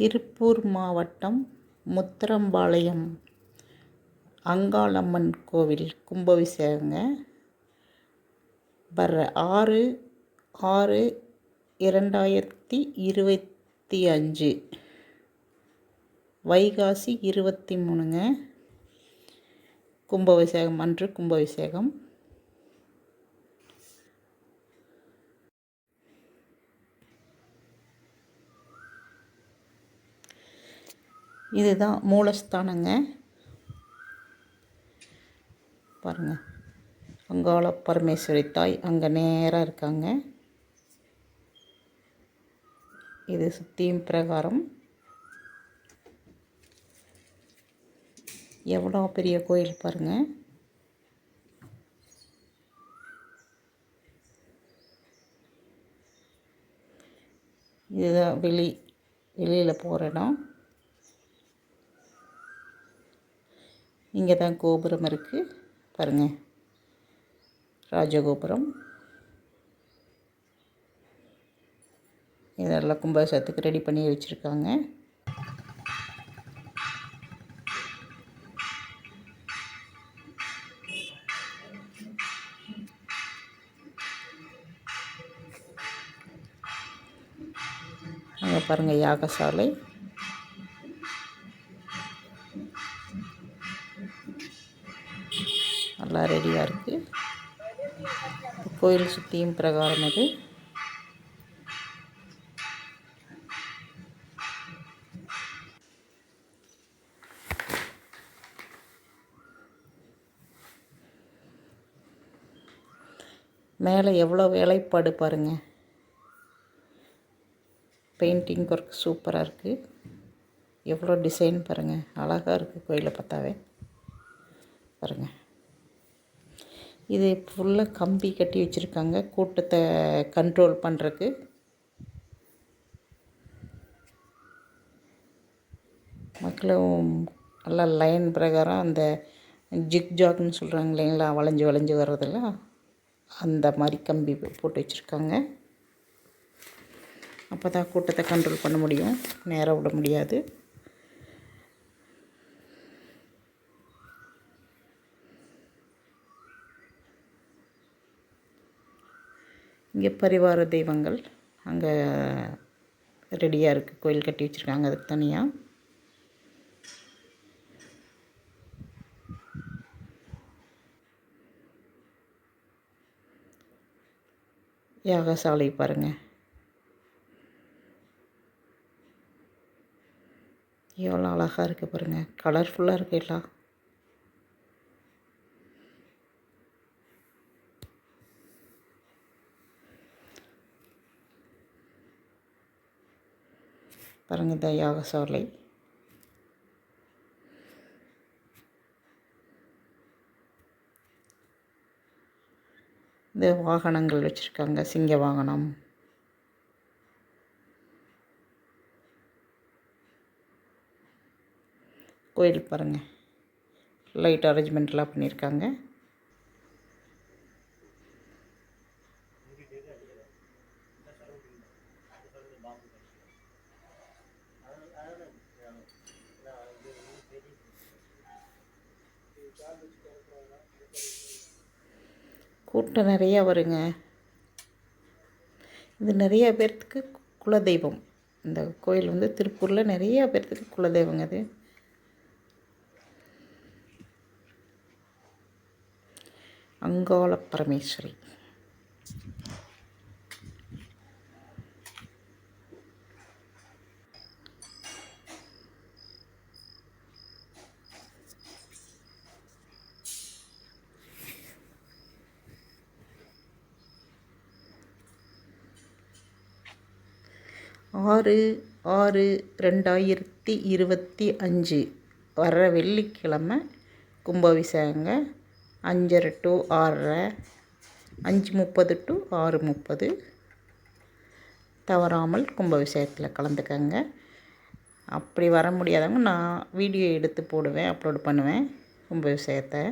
திருப்பூர் மாவட்டம் முத்திரம்பாளையம் அங்காளம்மன் கோவில் கும்பாபிஷேகங்க வர்ற ஆறு ஆறு இரண்டாயிரத்தி இருபத்தி அஞ்சு. வைகாசி இருபத்தி மூணுங்க. கும்பாபிஷேகம் அன்று கும்பாபிஷேகம் இதுதான் மூலஸ்தானங்க. பாருங்கள் அங்காள பரமேஸ்வரி தாய் அங்கே நேராக இருக்காங்க. இது சுத்தியும் பிரகாரம். எவ்வளோ பெரிய கோயில் பாருங்கள் இதுதான் வெளி வெளியில் போகிற இடம். இங்கே தான் கோபுரம் இருக்குது பாருங்கள் ராஜகோபுரம். இதெல்லாம் கும்பாசத்துக்கு ரெடி பண்ணி வச்சுருக்காங்க. அங்கே பாருங்கள் யாகசாலை. நல்லா ரெடியாக இருக்குது கோயில் சுற்றியும் பிரகாரம் இது. மேலே எவ்வளோ வேலைப்பாடு பாருங்கள் பெயிண்டிங் ஒர்க் சூப்பராக இருக்குது எவ்வளோ டிசைன் பாருங்கள் அழகாக இருக்குது கோயிலை பார்த்தாவே. பாருங்கள் இது ஃபுல்லாக கம்பி கட்டி வச்சுருக்காங்க. கூட்டத்தை கண்ட்ரோல் பண்ணுறக்கு மக்களும் நல்லா லைன் பிரகாரம் அந்த ஜிக் ஜாக்னு சொல்கிறாங்க இல்லைங்களா? வளைஞ்சு வளைஞ்சு வர்றதெல்லாம் அந்த மாதிரி கம்பி போட்டு வச்சுருக்காங்க. அப்போ தான் கூட்டத்தை கண்ட்ரோல் பண்ண முடியும். நேராக விட முடியாது. இங்கே பரிவார தெய்வங்கள் அங்கே ரெடியாக இருக்குது கோயில் கட்டி வச்சுருக்காங்க அதுக்கு தனியாக யாகசாலை பாருங்கள் எவ்வளோ அழகாக இருக்குது பாருங்கள் கலர்ஃபுல்லாக இருக்குது எல்லாம். பாருங்கள் இந்த யாகசாலை இந்த வாகனங்கள் வச்சுருக்காங்க சிங்க வாகனம். கோயில் பாருங்கள் லைட் அரேஞ்ச்மெண்ட்லாம் பண்ணியிருக்காங்க கூட்டம் நிறையா வருங்க. இது நிறைய பேர்த்துக்கு குலதெய்வம். இந்த கோயில் வந்து திருப்பூரில் நிறையா பேர்த்துக்கு குலதெய்வங்க அது. அங்காள பரமேஸ்வரி. ஆறு ஆறு ரெண்டாயிரத்தி இருபத்தி அஞ்சு. வர்ற வெள்ளிக்கிழமை கும்பாபிஷேகங்க. அஞ்சரை டு ஆறரை அஞ்சு முப்பது டு ஆறு முப்பது. தவறாமல் கும்பாபிஷேகத்தில் கலந்துக்கங்க. அப்படி வர முடியாதவங்க நான் வீடியோ எடுத்து போடுவேன் அப்லோட் பண்ணுவேன் கும்பாபிஷேகத்தை.